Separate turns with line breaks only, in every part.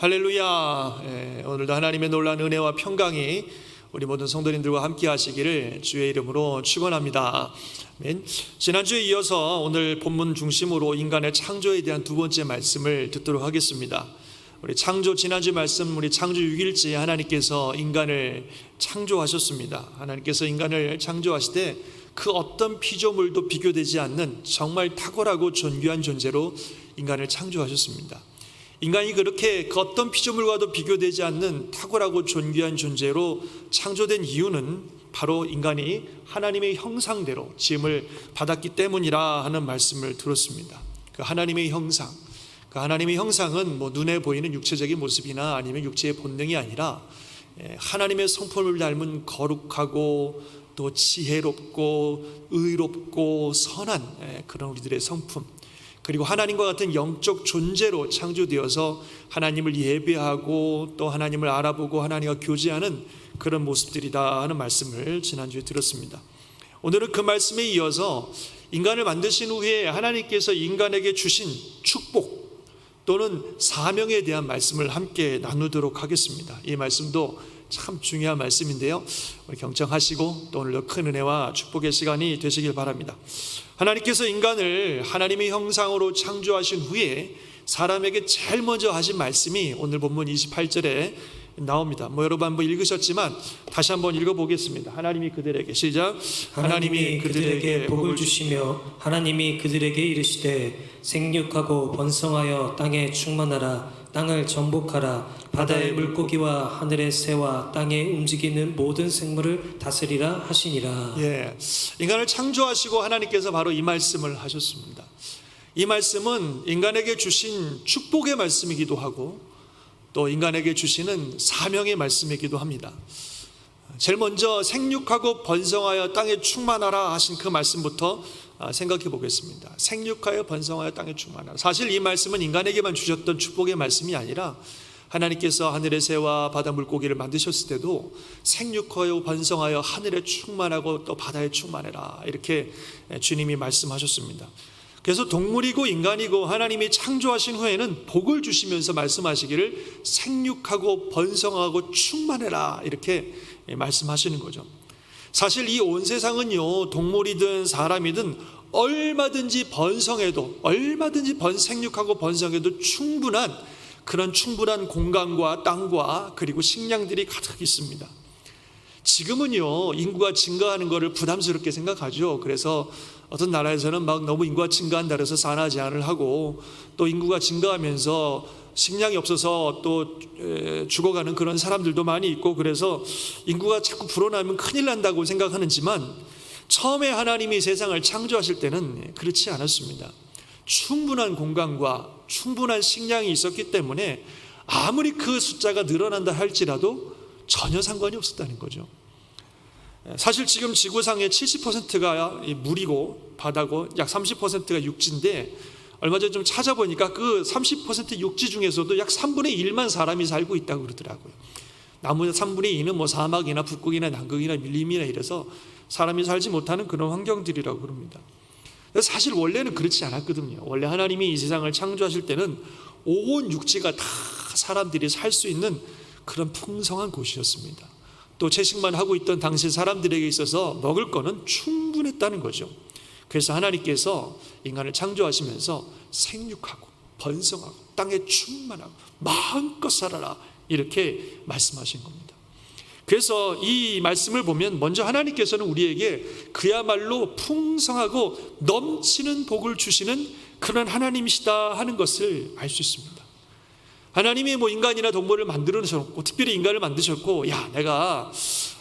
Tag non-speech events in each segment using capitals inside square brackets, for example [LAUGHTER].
할렐루야. 예, 오늘도 하나님의 놀라운 은혜와 평강이 우리 모든 성도님들과 함께 하시기를 주의 이름으로 축원합니다. 지난주에 이어서 오늘 본문 중심으로 인간의 창조에 대한 두 번째 말씀을 듣도록 하겠습니다. 우리 창조 지난주 말씀 우리 창조 6일째 하나님께서 인간을 창조하셨습니다. 하나님께서 인간을 창조하시되 그 어떤 피조물도 비교되지 않는 정말 탁월하고 존귀한 존재로 인간을 창조하셨습니다. 인간이 그렇게 그 어떤 피조물과도 비교되지 않는 탁월하고 존귀한 존재로 창조된 이유는 바로 인간이 하나님의 형상대로 지음을 받았기 때문이라 하는 말씀을 들었습니다. 그 하나님의 형상, 그 하나님의 형상은 뭐 눈에 보이는 육체적인 모습이나 아니면 육체의 본능이 아니라 예, 하나님의 성품을 닮은 거룩하고 또 지혜롭고 의롭고 선한 예, 그런 우리들의 성품 그리고 하나님과 같은 영적 존재로 창조되어서 하나님을 예배하고 또 하나님을 알아보고 하나님과 교제하는 그런 모습들이다 하는 말씀을 지난주에 들었습니다. 오늘은 그 말씀에 이어서 인간을 만드신 후에 하나님께서 인간에게 주신 축복 또는 사명에 대한 말씀을 함께 나누도록 하겠습니다. 이 말씀도 참 중요한 말씀인데요. 경청하시고 또 오늘도 큰 은혜와 축복의 시간이 되시길 바랍니다. 하나님께서 인간을 하나님의 형상으로 창조하신 후에 사람에게 제일 먼저 하신 말씀이 오늘 본문 28절에 나옵니다. 뭐 여러분 한번 읽으셨지만 다시 한번 읽어보겠습니다. 하나님이 그들에게 시작.
하나님이 그들에게 복을 주시며 하나님이 그들에게 이르시되 생육하고 번성하여 땅에 충만하라 땅을 정복하라 바다의 물고기와 하늘의 새와 땅에 움직이는 모든 생물을 다스리라 하시니라
예, 인간을 창조하시고 하나님께서 바로 이 말씀을 하셨습니다. 이 말씀은 인간에게 주신 축복의 말씀이기도 하고 또 인간에게 주시는 사명의 말씀이기도 합니다. 제일 먼저 생육하고 번성하여 땅에 충만하라 하신 그 말씀부터 아, 생각해 보겠습니다. 생육하여 번성하여 땅에 충만하라. 사실 이 말씀은 인간에게만 주셨던 축복의 말씀이 아니라 하나님께서 하늘의 새와 바다 물고기를 만드셨을 때도 생육하여 번성하여 하늘에 충만하고 또 바다에 충만해라 이렇게 주님이 말씀하셨습니다. 그래서 동물이고 인간이고 하나님이 창조하신 후에는 복을 주시면서 말씀하시기를 생육하고 번성하고 충만해라 이렇게 말씀하시는 거죠. 사실 이 온 세상은요 동물이든 사람이든 얼마든지 번성해도 얼마든지 번 생육하고 번성해도 충분한 그런 충분한 공간과 땅과 그리고 식량들이 가득 있습니다. 지금은요 인구가 증가하는 것을 부담스럽게 생각하죠. 그래서 어떤 나라에서는 막 너무 인구가 증가한다 그래서 산화 제한을 하고 또 인구가 증가하면서 식량이 없어서 또 죽어가는 그런 사람들도 많이 있고 그래서 인구가 자꾸 불어나면 큰일 난다고 생각하는지만 처음에 하나님이 세상을 창조하실 때는 그렇지 않았습니다. 충분한 공간과 충분한 식량이 있었기 때문에 아무리 그 숫자가 늘어난다 할지라도 전혀 상관이 없었다는 거죠. 사실 지금 지구상의 70%가 물이고 바다고 약 30%가 육지인데 얼마 전에 좀 찾아보니까 그 30% 육지 중에서도 약 3분의 1만 사람이 살고 있다고 그러더라고요. 나머지 3분의 2는 뭐 사막이나 북극이나 남극이나 밀림이나 이래서 사람이 살지 못하는 그런 환경들이라고 그럽니다. 사실 원래는 그렇지 않았거든요. 원래 하나님이 이 세상을 창조하실 때는 온 육지가 다 사람들이 살 수 있는 그런 풍성한 곳이었습니다. 또 채식만 하고 있던 당시 사람들에게 있어서 먹을 거는 충분했다는 거죠. 그래서 하나님께서 인간을 창조하시면서 생육하고 번성하고 땅에 충만하고 마음껏 살아라 이렇게 말씀하신 겁니다. 그래서 이 말씀을 보면 먼저 하나님께서는 우리에게 그야말로 풍성하고 넘치는 복을 주시는 그런 하나님이시다 하는 것을 알 수 있습니다. 하나님이 뭐 인간이나 동물을 만들어 놓으셨고 특별히 인간을 만드셨고 야 내가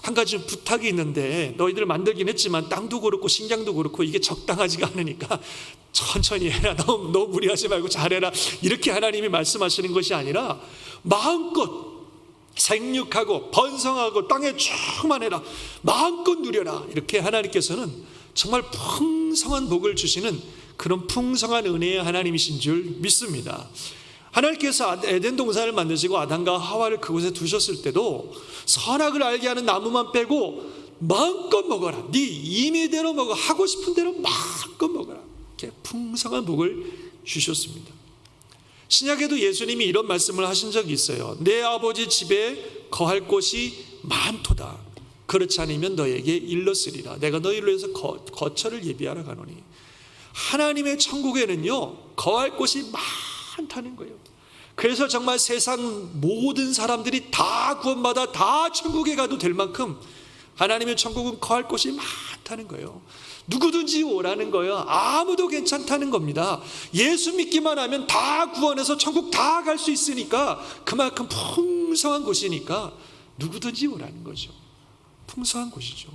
한 가지 부탁이 있는데 너희들 만들긴 했지만 땅도 그렇고 식량도 그렇고 이게 적당하지가 않으니까 [LAUGHS] 천천히 해라. 너무, 너무 무리하지 말고 잘해라. 이렇게 하나님이 말씀하시는 것이 아니라 마음껏 생육하고 번성하고 땅에 충만해라. 마음껏 누려라. 이렇게 하나님께서는 정말 풍성한 복을 주시는 그런 풍성한 은혜의 하나님이신 줄 믿습니다. 하나님께서 에덴 동산을 만드시고 아담과 하와를 그곳에 두셨을 때도 선악을 알게 하는 나무만 빼고 마음껏 먹어라. 네 임의대로 먹어. 하고 싶은 대로 마음껏 먹어라. 이렇게 풍성한 복을 주셨습니다. 신약에도 예수님이 이런 말씀을 하신 적이 있어요. 내 아버지 집에 거할 곳이 많도다. 그렇지 않으면 너에게 일렀으리라. 내가 너희를 위해서 거, 거처를 예비하러 가노니. 하나님의 천국에는요, 거할 곳이 많 다는 거예요. 그래서 정말 세상 모든 사람들이 다 구원받아 다 천국에 가도 될 만큼 하나님의 천국은 거할 곳이 많다는 거예요. 누구든지 오라는 거예요. 아무도 괜찮다는 겁니다. 예수 믿기만 하면 다 구원해서 천국 다 갈 수 있으니까 그만큼 풍성한 곳이니까 누구든지 오라는 거죠. 풍성한 곳이죠.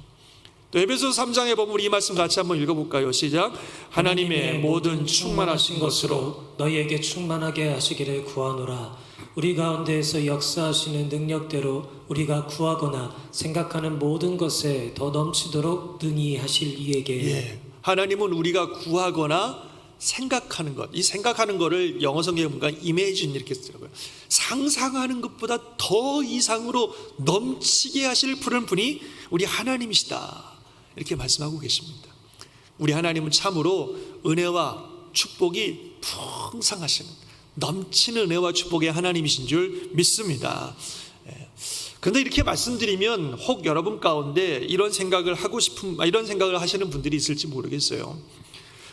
또 에베소 3장에 보면 우리 이 말씀 같이 한번 읽어볼까요? 시작. 하나님의 모든 충만하신 것으로
너희에게 충만하게 하시기를 구하노라. 우리 가운데에서 역사하시는 능력대로 우리가 구하거나 생각하는 모든 것에 더 넘치도록 능히 하실 이에게
예. 하나님은 우리가 구하거나 생각하는 것, 이 생각하는 거를 영어 성경에 보니까 imagine 이렇게 쓰더라고요. 상상하는 것보다 더 이상으로 넘치게 하실 푸른 분이 우리 하나님이시다. 이렇게 말씀하고 계십니다. 우리 하나님은 참으로 은혜와 축복이 풍성하시는 넘치는 은혜와 축복의 하나님이신 줄 믿습니다. 예. 근데 이렇게 말씀드리면 혹 여러분 가운데 이런 생각을 하고 싶은 아, 이런 생각을 하시는 분들이 있을지 모르겠어요.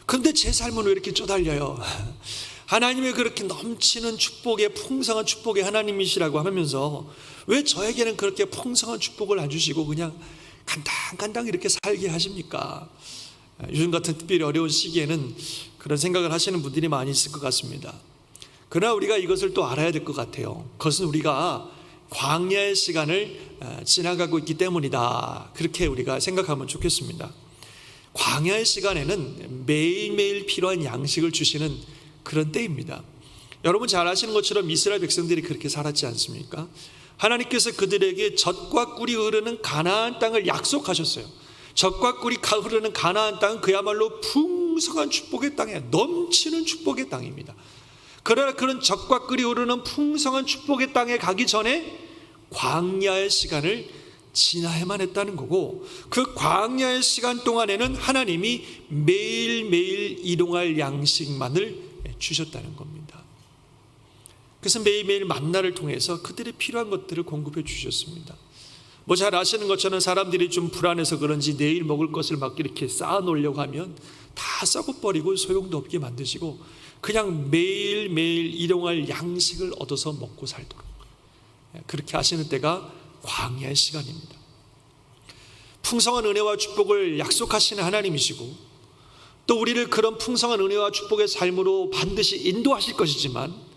근데 제 삶은 왜 이렇게 쪼달려요? [LAUGHS] 하나님의 그렇게 넘치는 축복의 풍성한 축복의 하나님이시라고 하면서 왜 저에게는 그렇게 풍성한 축복을 안 주시고 그냥 간당간당 이렇게 살게 하십니까? 요즘 같은 특별히 어려운 시기에는 그런 생각을 하시는 분들이 많이 있을 것 같습니다. 그러나 우리가 이것을 또 알아야 될 것 같아요. 그것은 우리가 광야의 시간을 어, 지나가고 있기 때문이다. 그렇게 우리가 생각하면 좋겠습니다. 광야의 시간에는 매일매일 필요한 양식을 주시는 그런 때입니다. 여러분 잘 아시는 것처럼 이스라엘 백성들이 그렇게 살았지 않습니까? 하나님께서 그들에게 젖과 꿀이 흐르는 가나안 땅을 약속하셨어요. 젖과 꿀이 가- 흐르는 가나안 땅은 그야말로 풍성한 축복의 땅에 넘치는 축복의 땅입니다. 그러나 그런 젖과 꿀이 흐르는 풍성한 축복의 땅에 가기 전에 광야의 시간을 지나야만 했다는 거고 그 광야의 시간 동안에는 하나님이 매일매일 일용할 양식만을 주셨다는 겁니다. 그래서 매일매일 만나를 통해서 그들의 필요한 것들을 공급해 주셨습니다. 뭐 잘 아시는 것처럼 사람들이 좀 불안해서 그런지 내일 먹을 것을 막 이렇게 쌓아 놓으려고 하면 다 썩어 버리고 소용도 없게 만드시고 그냥 매일매일 일용할 양식을 얻어서 먹고 살도록 그렇게 하시는 때가 광야의 시간입니다. 풍성한 은혜와 축복을 약속하시는 하나님이시고 또 우리를 그런 풍성한 은혜와 축복의 삶으로 반드시 인도하실 것이지만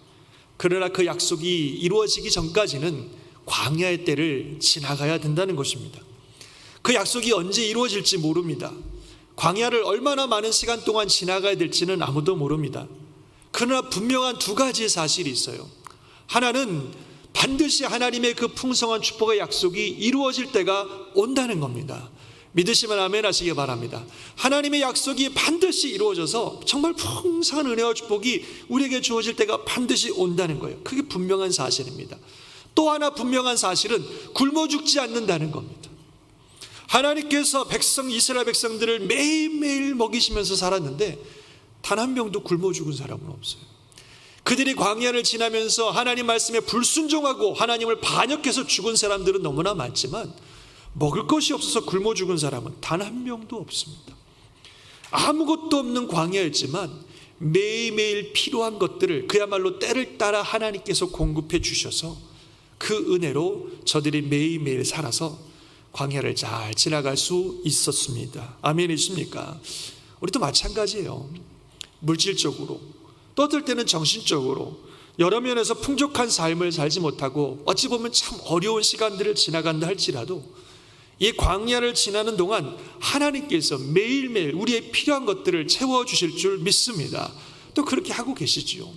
그러나 그 약속이 이루어지기 전까지는 광야의 때를 지나가야 된다는 것입니다. 그 약속이 언제 이루어질지 모릅니다. 광야를 얼마나 많은 시간 동안 지나가야 될지는 아무도 모릅니다. 그러나 분명한 두 가지 사실이 있어요. 하나는 반드시 하나님의 그 풍성한 축복의 약속이 이루어질 때가 온다는 겁니다. 믿으시면 아멘 하시기 바랍니다. 하나님의 약속이 반드시 이루어져서 정말 풍성한 은혜와 축복이 우리에게 주어질 때가 반드시 온다는 거예요. 그게 분명한 사실입니다. 또 하나 분명한 사실은 굶어 죽지 않는다는 겁니다. 하나님께서 백성 이스라엘 백성들을 매일매일 먹이시면서 살았는데 단 한 명도 굶어 죽은 사람은 없어요. 그들이 광야를 지나면서 하나님 말씀에 불순종하고 하나님을 반역해서 죽은 사람들은 너무나 많지만 먹을 것이 없어서 굶어 죽은 사람은 단 한 명도 없습니다. 아무것도 없는 광야였지만 매일매일 필요한 것들을 그야말로 때를 따라 하나님께서 공급해 주셔서 그 은혜로 저들이 매일매일 살아서 광야를 잘 지나갈 수 있었습니다. 아멘이십니까? 우리도 마찬가지예요. 물질적으로 또 어떨 때는 정신적으로 여러 면에서 풍족한 삶을 살지 못하고 어찌 보면 참 어려운 시간들을 지나간다 할지라도 이 광야를 지나는 동안 하나님께서 매일매일 우리의 필요한 것들을 채워 주실 줄 믿습니다. 또 그렇게 하고 계시지요.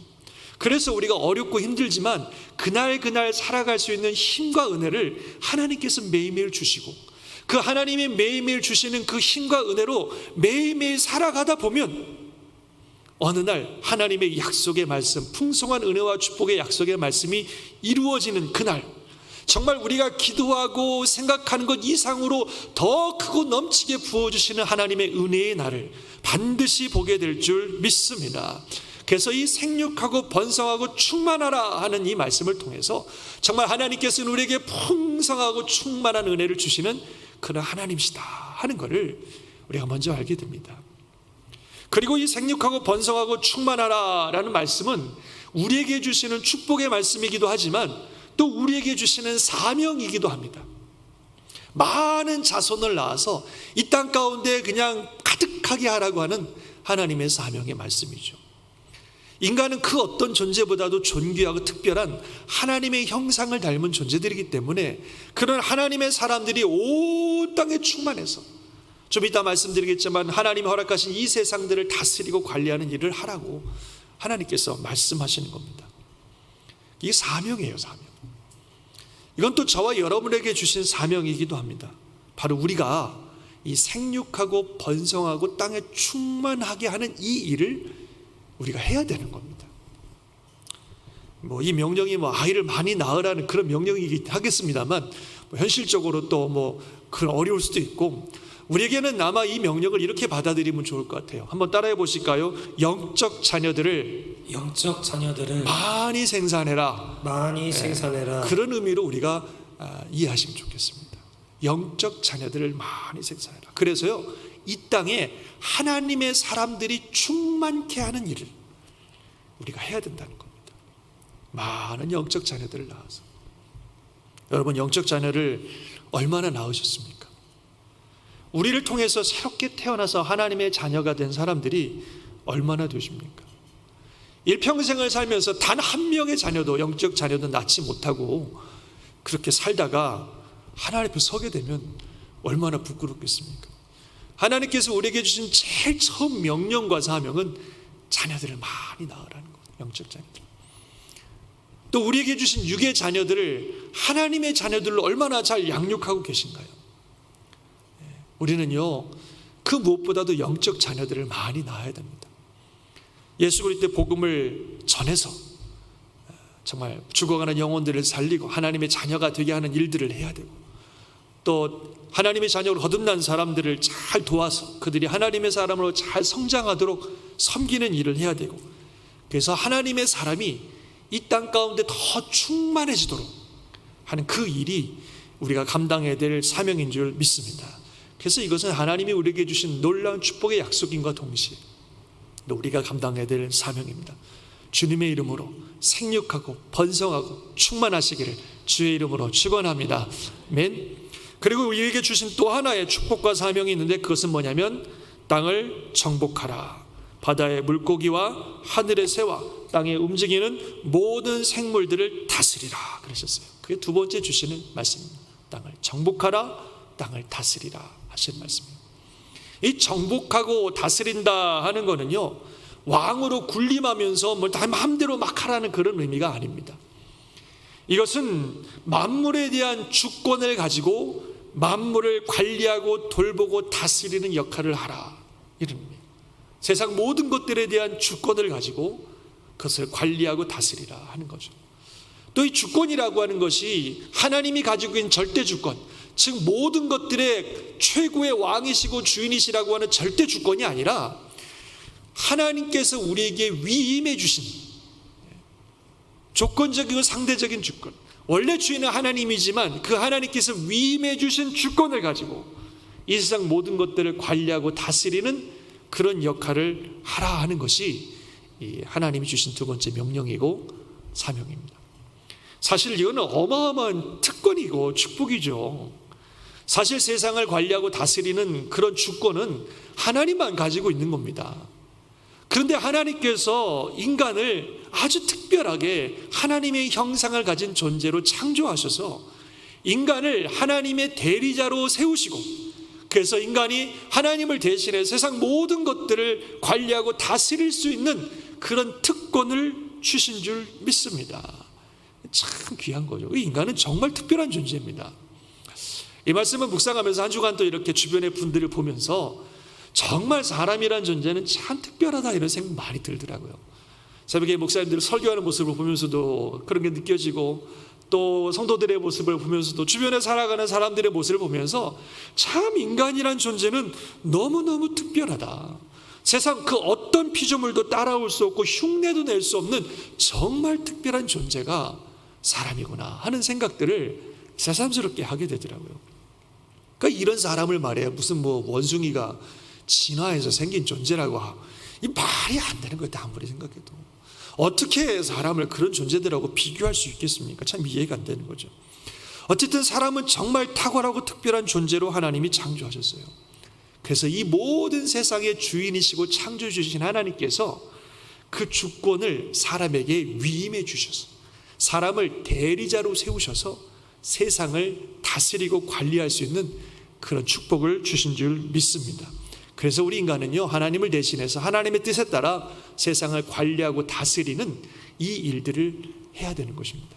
그래서 우리가 어렵고 힘들지만 그날 그날 살아갈 수 있는 힘과 은혜를 하나님께서 매일매일 주시고 그 하나님이 매일매일 주시는 그 힘과 은혜로 매일매일 살아가다 보면 어느 날 하나님의 약속의 말씀, 풍성한 은혜와 축복의 약속의 말씀이 이루어지는 그날, 정말 우리가 기도하고 생각하는 것 이상으로 더 크고 넘치게 부어주시는 하나님의 은혜의 날을 반드시 보게 될 줄 믿습니다. 그래서 이 생육하고 번성하고 충만하라 하는 이 말씀을 통해서 정말 하나님께서는 우리에게 풍성하고 충만한 은혜를 주시는 그런 하나님이시다 하는 것을 우리가 먼저 알게 됩니다. 그리고 이 생육하고 번성하고 충만하라라는 말씀은 우리에게 주시는 축복의 말씀이기도 하지만 또 우리에게 주시는 사명이기도 합니다. 많은 자손을 낳아서 이 땅 가운데 그냥 가득하게 하라고 하는 하나님의 사명의 말씀이죠. 인간은 그 어떤 존재보다도 존귀하고 특별한 하나님의 형상을 닮은 존재들이기 때문에 그런 하나님의 사람들이 온 땅에 충만해서 좀 이따 말씀드리겠지만 하나님이 허락하신 이 세상들을 다스리고 관리하는 일을 하라고 하나님께서 말씀하시는 겁니다. 이게 사명이에요, 사명. 이건 또 저와 여러분에게 주신 사명이기도 합니다. 바로 우리가 이 생육하고 번성하고 땅에 충만하게 하는 이 일을 우리가 해야 되는 겁니다. 뭐 이 명령이 뭐 아이를 많이 낳으라는 그런 명령이긴 하겠습니다만 뭐 현실적으로 또 뭐 그런 어려울 수도 있고 우리에게는 아마 이 명령을 이렇게 받아들이면 좋을 것 같아요. 한번 따라해 보실까요? 영적 자녀들을
영적 자녀들을
많이 생산해라.
많이 생산해라.
그런 의미로 우리가 아, 이해하시면 좋겠습니다. 영적 자녀들을 많이 생산해라. 그래서요, 이 땅에 하나님의 사람들이 충만케 하는 일을 우리가 해야 된다는 겁니다. 많은 영적 자녀들을 낳아서. 여러분, 영적 자녀를 얼마나 낳으셨습니까? 우리를 통해서 새롭게 태어나서 하나님의 자녀가 된 사람들이 얼마나 되십니까? 일평생을 살면서 단 한 명의 자녀도 영적 자녀도 낳지 못하고 그렇게 살다가 하나님 앞에 서게 되면 얼마나 부끄럽겠습니까? 하나님께서 우리에게 주신 제일 처음 명령과 사명은 자녀들을 많이 낳으라는 거예요. 영적 자녀들. 또 우리에게 주신 육의 자녀들을 하나님의 자녀들로 얼마나 잘 양육하고 계신가요? 예, 우리는요, 그 무엇보다도 영적 자녀들을 많이 낳아야 됩니다. 예수 그리스도의 복음을 전해서 정말 죽어가는 영혼들을 살리고 하나님의 자녀가 되게 하는 일들을 해야 되고 또 하나님의 자녀로 거듭난 사람들을 잘 도와서 그들이 하나님의 사람으로 잘 성장하도록 섬기는 일을 해야 되고 그래서 하나님의 사람이 이 땅 가운데 더 충만해지도록 하는 그 일이 우리가 감당해야 될 사명인 줄 믿습니다. 그래서 이것은 하나님이 우리에게 주신 놀라운 축복의 약속인과 동시에 또 우리가 감당해야 될 사명입니다. 주님의 이름으로 생육하고 번성하고 충만하시기를 주의 이름으로 축원합니다. 맨. 그리고 우리에게 주신 또 하나의 축복과 사명이 있는데 그것은 뭐냐면 땅을 정복하라. 바다의 물고기와 하늘의 새와 땅에 움직이는 모든 생물들을 다스리라 그러셨어요. 그게 두 번째 주시는 말씀입니다. 땅을 정복하라, 땅을 다스리라 하신 말씀이에요. 이 정복하고 다스린다 하는 거는요 왕으로 군림하면서 뭘다 마음대로 막 하라는 그런 의미가 아닙니다. 이것은 만물에 대한 주권을 가지고 만물을 관리하고 돌보고 다스리는 역할을 하라 의미. 세상 모든 것들에 대한 주권을 가지고 그것을 관리하고 다스리라 하는 거죠. 또 이 주권이라고 하는 것이 하나님이 가지고 있는 절대 주권, 즉 모든 것들의 최고의 왕이시고 주인이시라고 하는 절대 주권이 아니라 하나님께서 우리에게 위임해 주신 조건적이고 상대적인 주권. 원래 주인은 하나님이지만 그 하나님께서 위임해 주신 주권을 가지고 이 세상 모든 것들을 관리하고 다스리는 그런 역할을 하라 하는 것이 이 하나님이 주신 두 번째 명령이고 사명입니다. 사실 이거는 어마어마한 특권이고 축복이죠. 사실 세상을 관리하고 다스리는 그런 주권은 하나님만 가지고 있는 겁니다. 그런데 하나님께서 인간을 아주 특별하게 하나님의 형상을 가진 존재로 창조하셔서 인간을 하나님의 대리자로 세우시고 그래서 인간이 하나님을 대신해 세상 모든 것들을 관리하고 다스릴 수 있는 그런 특권을 주신 줄 믿습니다. 참 귀한 거죠. 인간은 정말 특별한 존재입니다. 이 말씀을 묵상하면서 한 주간 또 이렇게 주변의 분들을 보면서 정말 사람이란 존재는 참 특별하다 이런 생각 많이 들더라고요. 새벽에 목사님들 설교하는 모습을 보면서도 그런 게 느껴지고 또 성도들의 모습을 보면서도 주변에 살아가는 사람들의 모습을 보면서 참 인간이란 존재는 너무너무 특별하다. 세상 그 어떤 피조물도 따라올 수 없고 흉내도 낼 수 없는 정말 특별한 존재가 사람이구나 하는 생각들을 새삼스럽게 하게 되더라고요. 그러니까 이런 사람을 말해요. 무슨 뭐 원숭이가 진화해서 생긴 존재라고 하. 이 말이 안 되는 거예요. 아무리 생각해도. 어떻게 사람을 그런 존재들하고 비교할 수 있겠습니까? 참 이해가 안 되는 거죠. 어쨌든 사람은 정말 탁월하고 특별한 존재로 하나님이 창조하셨어요. 그래서 이 모든 세상의 주인이시고 창조해 주신 하나님께서 그 주권을 사람에게 위임해 주셔서 사람을 대리자로 세우셔서 세상을 다스리고 관리할 수 있는 그런 축복을 주신 줄 믿습니다. 그래서 우리 인간은요, 하나님을 대신해서 하나님의 뜻에 따라 세상을 관리하고 다스리는 이 일들을 해야 되는 것입니다.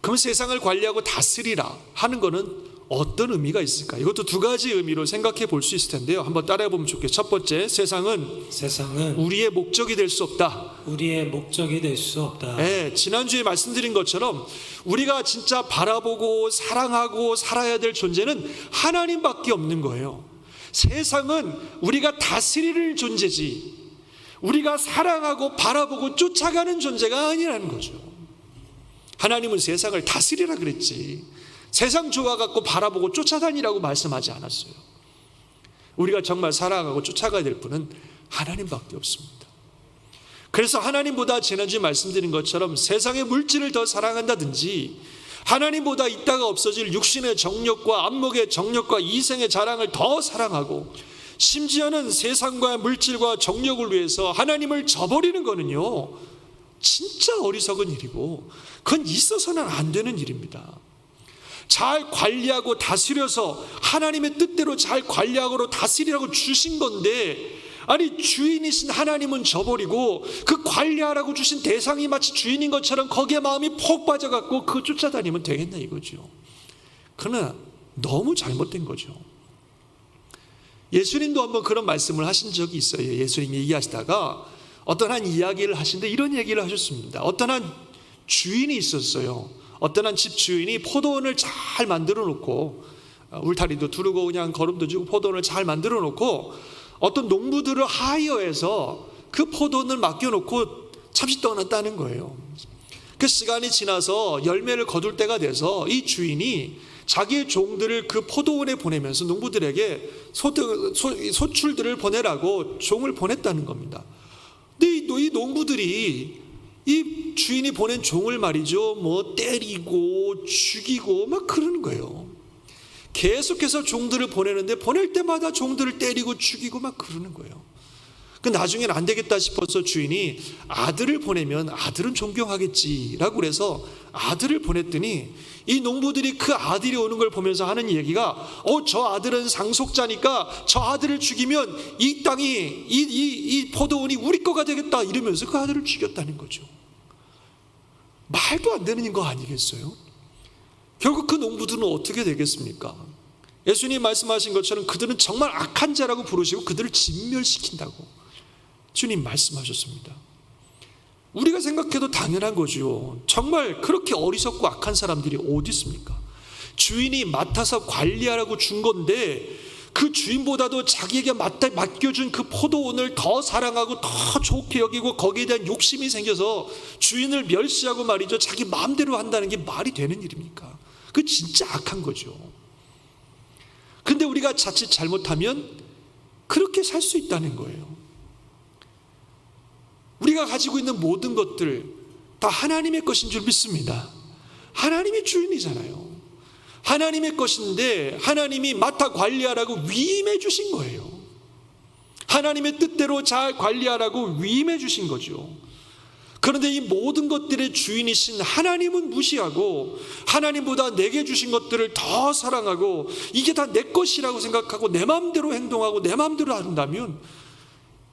그럼 세상을 관리하고 다스리라 하는 것은 어떤 의미가 있을까? 이것도 두 가지 의미로 생각해 볼 수 있을 텐데요. 한번 따라해 보면 좋겠어요. 첫 번째, 세상은
세상은
우리의 목적이 될 수 없다.
우리의 목적이 될 수 없다.
네, 지난주에 말씀드린 것처럼 우리가 진짜 바라보고 사랑하고 살아야 될 존재는 하나님밖에 없는 거예요. 세상은 우리가 다스릴 존재지, 우리가 사랑하고 바라보고 쫓아가는 존재가 아니라는 거죠. 하나님은 세상을 다스리라 그랬지. 세상 좋아갖고 바라보고 쫓아다니라고 말씀하지 않았어요. 우리가 정말 사랑하고 쫓아가야 될 분은 하나님밖에 없습니다. 그래서 하나님보다 지난주에 말씀드린 것처럼 세상의 물질을 더 사랑한다든지 하나님보다 있다가 없어질 육신의 정력과 안목의 정력과 이생의 자랑을 더 사랑하고 심지어는 세상과 물질과 정력을 위해서 하나님을 저버리는 거는요 진짜 어리석은 일이고 그건 있어서는 안 되는 일입니다. 잘 관리하고 다스려서 하나님의 뜻대로 잘 관리하고 다스리라고 주신 건데 아니 주인이신 하나님은 저버리고 그 관리하라고 주신 대상이 마치 주인인 것처럼 거기에 마음이 폭 빠져갖고 그 쫓아다니면 되겠나 이거죠. 그러나 너무 잘못된 거죠. 예수님도 한번 그런 말씀을 하신 적이 있어요. 예수님이 얘기하시다가 어떤 한 이야기를 하시는데 이런 얘기를 하셨습니다. 어떤 한 주인이 있었어요. 어떤 한 집 주인이 포도원을 잘 만들어 놓고 어, 울타리도 두르고 그냥 거름도 주고 포도원을 잘 만들어 놓고 어떤 농부들을 하이어해서 그 포도원을 맡겨 놓고 잠시 떠났다는 거예요. 그 시간이 지나서 열매를 거둘 때가 돼서 이 주인이 자기의 종들을 그 포도원에 보내면서 농부들에게 소, 소, 소출들을 보내라고 종을 보냈다는 겁니다. 근데 이, 이 농부들이 이 주인이 보낸 종을 말이죠. 뭐 때리고 죽이고 막 그러는 거예요. 계속해서 종들을 보내는데 보낼 때마다 종들을 때리고 죽이고 막 그러는 거예요. 그 나중엔 안 되겠다 싶어서 주인이 아들을 보내면 아들은 존경하겠지라고 그래서 아들을 보냈더니 이 농부들이 그 아들이 오는 걸 보면서 하는 얘기가 어 저 아들은 상속자니까 저 아들을 죽이면 이 땅이 이, 이, 이 포도원이 우리 거가 되겠다 이러면서 그 아들을 죽였다는 거죠. 말도 안 되는 거 아니겠어요? 결국 그 농부들은 어떻게 되겠습니까? 예수님 말씀하신 것처럼 그들은 정말 악한 자라고 부르시고 그들을 진멸시킨다고 주님 말씀하셨습니다. 우리가 생각해도 당연한 거죠. 정말 그렇게 어리석고 악한 사람들이 어디 있습니까? 주인이 맡아서 관리하라고 준 건데 그 주인보다도 자기에게 맡아, 맡겨준 그 포도원을 더 사랑하고 더 좋게 여기고 거기에 대한 욕심이 생겨서 주인을 멸시하고 말이죠. 자기 마음대로 한다는 게 말이 되는 일입니까? 그 진짜 악한 거죠. 근데 우리가 자칫 잘못하면 그렇게 살 수 있다는 거예요. 우리가 가지고 있는 모든 것들 다 하나님의 것인 줄 믿습니다. 하나님이 주인이잖아요. 하나님의 것인데 하나님이 맡아 관리하라고 위임해 주신 거예요. 하나님의 뜻대로 잘 관리하라고 위임해 주신 거죠. 그런데 이 모든 것들의 주인이신 하나님은 무시하고 하나님보다 내게 주신 것들을 더 사랑하고 이게 다 내 것이라고 생각하고 내 마음대로 행동하고 내 마음대로 한다면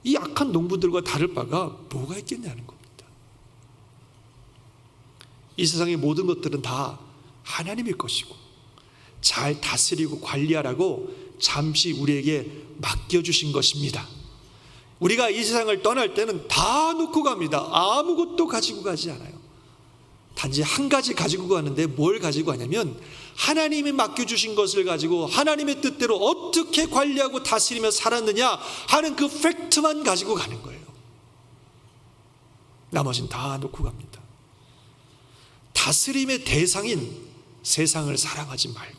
이 악한 농부들과 다를 바가 뭐가 있겠냐는 겁니다. 이 세상의 모든 것들은 다 하나님의 것이고 잘 다스리고 관리하라고 잠시 우리에게 맡겨주신 것입니다. 우리가 이 세상을 떠날 때는 다 놓고 갑니다. 아무것도 가지고 가지 않아요. 단지 한 가지 가지고 가는데 뭘 가지고 가냐면 하나님이 맡겨주신 것을 가지고 하나님의 뜻대로 어떻게 관리하고 다스리며 살았느냐 하는 그 팩트만 가지고 가는 거예요. 나머진 다 놓고 갑니다. 다스림의 대상인 세상을 사랑하지 말고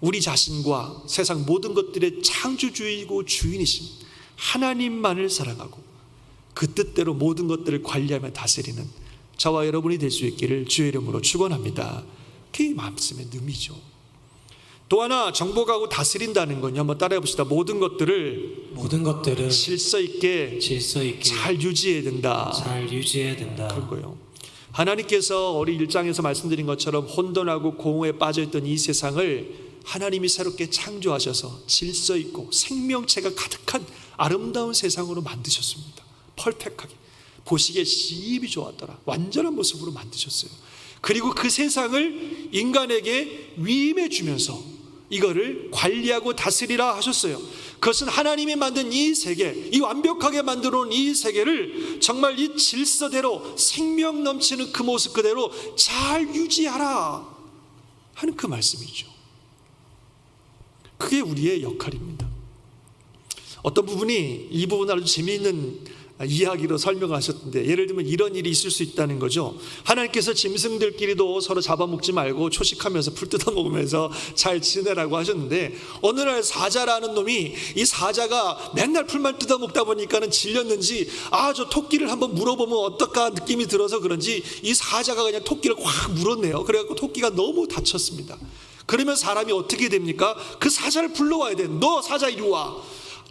우리 자신과 세상 모든 것들의 창조주이고 주인이신 하나님만을 사랑하고 그 뜻대로 모든 것들을 관리하며 다스리는 저와 여러분이 될 수 있기를 주의 이름으로 축원합니다. 그게 말씀의 의미죠. 또 하나 정복하고 다스린다는 건요. 한번 따라해 봅시다. 모든 것들을
모든 것들을
질서 있게
질서 있게
잘 유지해야 된다.
잘 유지해야 된다.
그거요. 하나님께서 우리 일장에서 말씀드린 것처럼 혼돈하고 공허에 빠져 있던 이 세상을 하나님이 새롭게 창조하셔서 질서 있고 생명체가 가득한 아름다운 세상으로 만드셨습니다. 펄펙하게 보시기에 시입이 좋았더라. 완전한 모습으로 만드셨어요. 그리고 그 세상을 인간에게 위임해 주면서 이거를 관리하고 다스리라 하셨어요. 그것은 하나님이 만든 이 세계, 이 완벽하게 만들어 놓은 이 세계를 정말 이 질서대로 생명 넘치는 그 모습 그대로 잘 유지하라 하는 그 말씀이죠. 그게 우리의 역할입니다. 어떤 부분이 이 부분 아주 재미있는 이야기로 설명하셨는데 예를 들면 이런 일이 있을 수 있다는 거죠. 하나님께서 짐승들끼리도 서로 잡아먹지 말고 초식하면서 풀 뜯어 먹으면서 잘 지내라고 하셨는데 어느 날 사자라는 놈이 이 사자가 맨날 풀만 뜯어 먹다 보니까는 질렸는지 아 저 토끼를 한번 물어보면 어떨까 느낌이 들어서 그런지 이 사자가 그냥 토끼를 확 물었네요. 그래갖고 토끼가 너무 다쳤습니다. 그러면 사람이 어떻게 됩니까? 그 사자를 불러와야 돼. 너 사자 이리 와.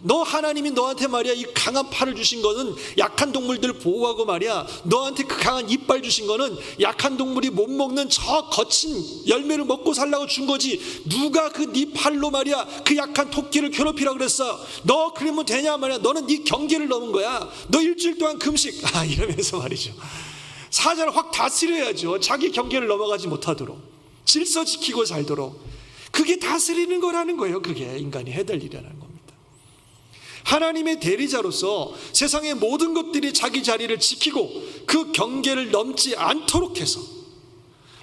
너 하나님이 너한테 말이야 이 강한 팔을 주신 거는 약한 동물들을 보호하고 말이야. 너한테 그 강한 이빨 주신 거는 약한 동물이 못 먹는 저 거친 열매를 먹고 살라고 준 거지. 누가 그 네 팔로 말이야 그 약한 토끼를 괴롭히라 그랬어? 너 그러면 되냐 말이야? 너는 네 경계를 넘은 거야. 너 일주일 동안 금식. 아 이러면서 말이죠. 사자를 확 다스려야죠. 자기 경계를 넘어가지 못하도록 질서 지키고 살도록 그게 다스리는 거라는 거예요 그게 인간이 해야 될 일이라는 겁니다 하나님의 대리자로서 세상의 모든 것들이 자기 자리를 지키고 그 경계를 넘지 않도록 해서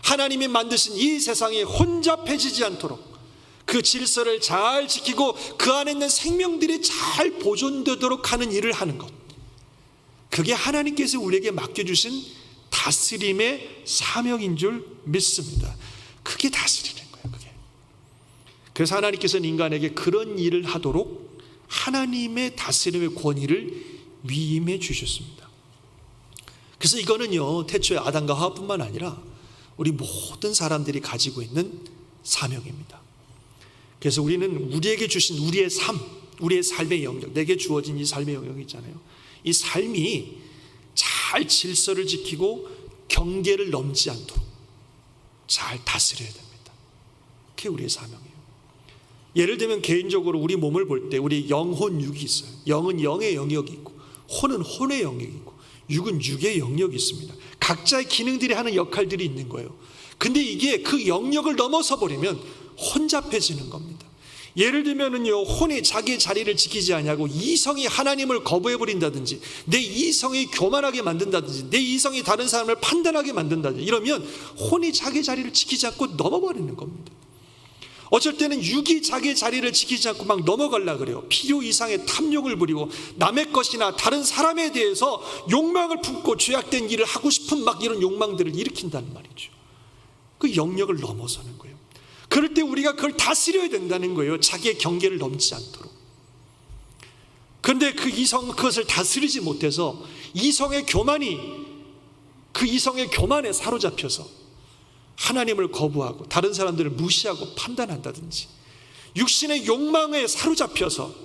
하나님이 만드신 이 세상이 혼잡해지지 않도록 그 질서를 잘 지키고 그 안에 있는 생명들이 잘 보존되도록 하는 일을 하는 것. 그게 하나님께서 우리에게 맡겨주신 다스림의 사명인 줄 믿습니다. 그게 다스리는 거예요, 그게. 그래서 하나님께서는 인간에게 그런 일을 하도록 하나님의 다스림의 권위를 위임해 주셨습니다. 그래서 이거는요, 태초에 아담과 하와뿐만 아니라 우리 모든 사람들이 가지고 있는 사명입니다. 그래서 우리는 우리에게 주신 우리의 삶, 우리의 삶의 영역, 내게 주어진 이 삶의 영역이 있잖아요. 이 삶이 잘 질서를 지키고 경계를 넘지 않도록 잘 다스려야 됩니다. 그게 우리의 사명이에요. 예를 들면 개인적으로 우리 몸을 볼 때 우리 영혼 육이 있어요. 영은 영의 영역이 있고 혼은 혼의 영역이 있고 육은 육의 영역이 있습니다. 각자의 기능들이 하는 역할들이 있는 거예요. 근데 이게 그 영역을 넘어서 버리면 혼잡해지는 겁니다. 예를 들면은요, 혼이 자기의 자리를 지키지 않냐고 이성이 하나님을 거부해 버린다든지, 내 이성이 교만하게 만든다든지, 내 이성이 다른 사람을 판단하게 만든다든지, 이러면 혼이 자기 자리를 지키지 않고 넘어버리는 겁니다. 어쩔 때는 육이 자기의 자리를 지키지 않고 막 넘어가려 그래요. 필요 이상의 탐욕을 부리고 남의 것이나 다른 사람에 대해서 욕망을 품고 죄악된 일을 하고 싶은 막 이런 욕망들을 일으킨다는 말이죠. 그 영역을 넘어서는 거예요. 그럴 때 우리가 그걸 다스려야 된다는 거예요. 자기의 경계를 넘지 않도록. 그런데 그 이성 그것을 다스리지 못해서 이성의 교만이 그 이성의 교만에 사로잡혀서 하나님을 거부하고 다른 사람들을 무시하고 판단한다든지 육신의 욕망에 사로잡혀서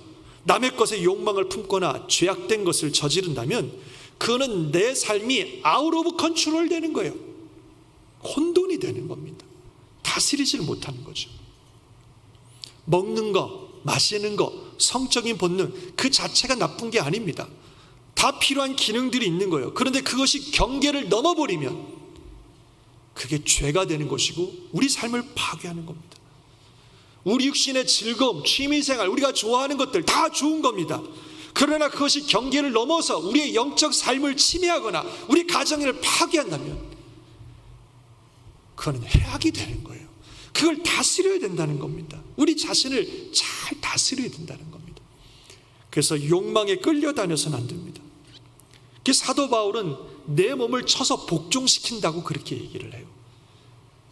남의 것에 욕망을 품거나 죄악된 것을 저지른다면 그거는 내 삶이 아웃 오브 컨트롤 되는 거예요. 혼돈이 되는 겁니다. 다스리질 못하는 거죠. 먹는 거, 마시는 거, 성적인 본능 그 자체가 나쁜 게 아닙니다. 다 필요한 기능들이 있는 거예요. 그런데 그것이 경계를 넘어버리면 그게 죄가 되는 것이고 우리 삶을 파괴하는 겁니다. 우리 육신의 즐거움, 취미생활, 우리가 좋아하는 것들 다 좋은 겁니다. 그러나 그것이 경계를 넘어서 우리의 영적 삶을 침해하거나 우리 가정을 파괴한다면 그거는 해악이 되는 거예요. 그걸 다스려야 된다는 겁니다. 우리 자신을 잘 다스려야 된다는 겁니다. 그래서 욕망에 끌려다녀서는 안 됩니다. 그 사도 바울은 내 몸을 쳐서 복종시킨다고 그렇게 얘기를 해요.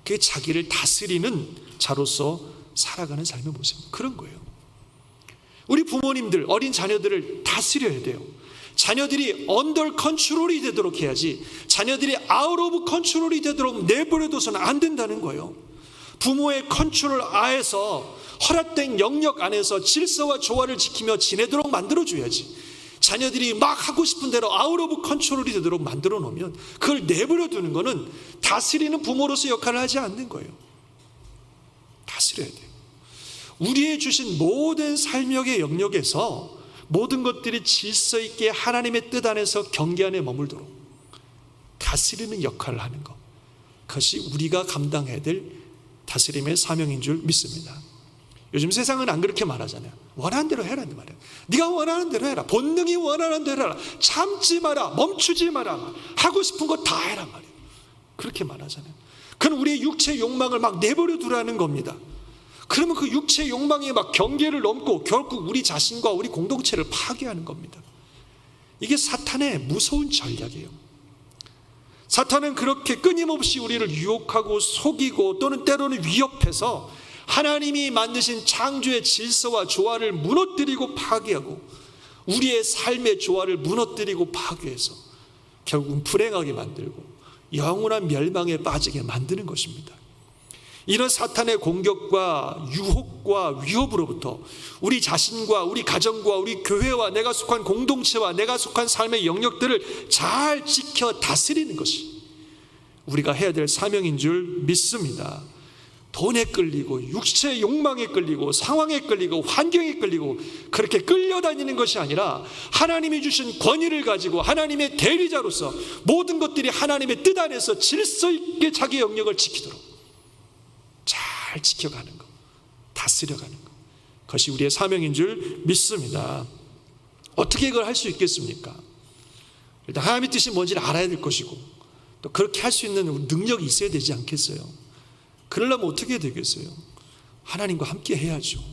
그게 자기를 다스리는 자로서 살아가는 삶의 모습. 그런 거예요. 우리 부모님들, 어린 자녀들을 다스려야 돼요. 자녀들이 언더 컨트롤이 되도록 해야지 자녀들이 아웃 오브 컨트롤이 되도록 내버려둬서는 안 된다는 거예요. 부모의 컨트롤 아에서 허락된 영역 안에서 질서와 조화를 지키며 지내도록 만들어줘야지. 자녀들이 막 하고 싶은 대로 아웃 오브 컨트롤이 되도록 만들어 놓으면 그걸 내버려 두는 거는 다스리는 부모로서 역할을 하지 않는 거예요. 다스려야 돼요. 우리의 주신 모든 삶역의 영역에서 모든 것들이 질서 있게 하나님의 뜻 안에서 경계 안에 머물도록 다스리는 역할을 하는 것. 그것이 우리가 감당해야 될 다스림의 사명인 줄 믿습니다. 요즘 세상은 안 그렇게 말하잖아요. 원하는 대로 해라 는 말이야. 네가 원하는 대로 해라. 본능이 원하는 대로 해라. 참지 마라. 멈추지 마라. 하고 싶은 거 다 해라 말이야. 그렇게 말하잖아요. 그건 우리의 육체 욕망을 막 내버려 두라는 겁니다. 그러면 그 육체 욕망이 막 경계를 넘고 결국 우리 자신과 우리 공동체를 파괴하는 겁니다. 이게 사탄의 무서운 전략이에요. 사탄은 그렇게 끊임없이 우리를 유혹하고 속이고 또는 때로는 위협해서 하나님이 만드신 창조의 질서와 조화를 무너뜨리고 파괴하고 우리의 삶의 조화를 무너뜨리고 파괴해서 결국은 불행하게 만들고 영원한 멸망에 빠지게 만드는 것입니다. 이런 사탄의 공격과 유혹과 위협으로부터 우리 자신과 우리 가정과 우리 교회와 내가 속한 공동체와 내가 속한 삶의 영역들을 잘 지켜 다스리는 것이 우리가 해야 될 사명인 줄 믿습니다. 돈에 끌리고 육체의 욕망에 끌리고 상황에 끌리고 환경에 끌리고 그렇게 끌려다니는 것이 아니라 하나님이 주신 권위를 가지고 하나님의 대리자로서 모든 것들이 하나님의 뜻 안에서 질서 있게 자기 영역을 지키도록 잘 지켜가는 것, 다스려가는 것. 그것이 우리의 사명인 줄 믿습니다. 어떻게 그걸 할 수 있겠습니까? 일단 하나님의 뜻이 뭔지를 알아야 될 것이고 또 그렇게 할 수 있는 능력이 있어야 되지 않겠어요? 그러려면 어떻게 되겠어요? 하나님과 함께 해야죠.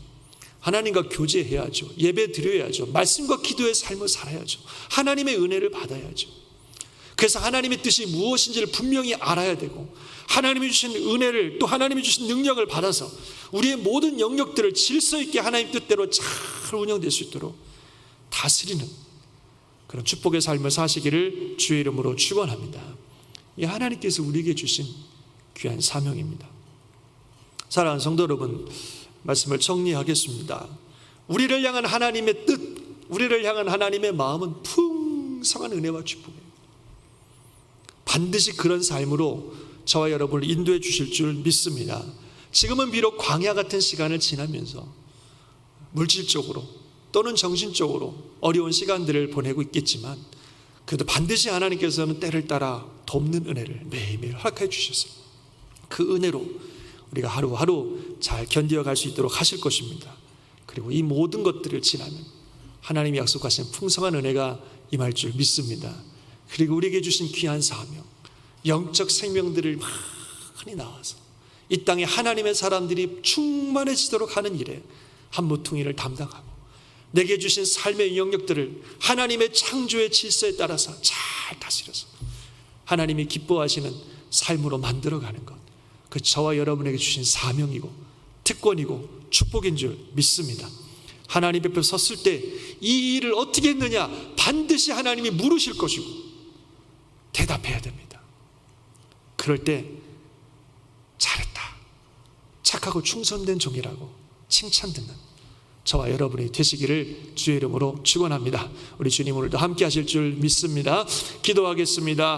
하나님과 교제해야죠. 예배 드려야죠. 말씀과 기도의 삶을 살아야죠. 하나님의 은혜를 받아야죠. 그래서 하나님의 뜻이 무엇인지를 분명히 알아야 되고 하나님이 주신 은혜를 또 하나님이 주신 능력을 받아서 우리의 모든 영역들을 질서 있게 하나님 뜻대로 잘 운영될 수 있도록 다스리는 그런 축복의 삶을 사시기를 주의 이름으로 축원합니다. 이 하나님께서 우리에게 주신 귀한 사명입니다. 사랑하는 성도 여러분, 말씀을 정리하겠습니다. 우리를 향한 하나님의 뜻, 우리를 향한 하나님의 마음은 풍성한 은혜와 축복이에요. 반드시 그런 삶으로 저와 여러분을 인도해 주실 줄 믿습니다. 지금은 비록 광야 같은 시간을 지나면서 물질적으로 또는 정신적으로 어려운 시간들을 보내고 있겠지만 그래도 반드시 하나님께서는 때를 따라 돕는 은혜를 매일매일 허락해 주셨어요. 그 은혜로 우리가 하루하루 잘 견디어 갈수 있도록 하실 것입니다. 그리고 이 모든 것들을 지나면 하나님이 약속하신 풍성한 은혜가 임할 줄 믿습니다. 그리고 우리에게 주신 귀한 사명, 영적 생명들을 많이 나와서 이 땅에 하나님의 사람들이 충만해지도록 하는 일에 한 모퉁이를 담당하고 내게 주신 삶의 영역들을 하나님의 창조의 질서에 따라서 잘 다스려서 하나님이 기뻐하시는 삶으로 만들어가는 것. 그 저와 여러분에게 주신 사명이고 특권이고 축복인 줄 믿습니다. 하나님 앞에 섰을 때 이 일을 어떻게 했느냐 반드시 하나님이 물으실 것이고 대답해야 됩니다. 그럴 때 잘했다. 착하고 충성된 종이라고 칭찬 듣는 저와 여러분이 되시기를 주의 이름으로 축원합니다. 우리 주님 오늘도 함께 하실 줄 믿습니다. 기도하겠습니다.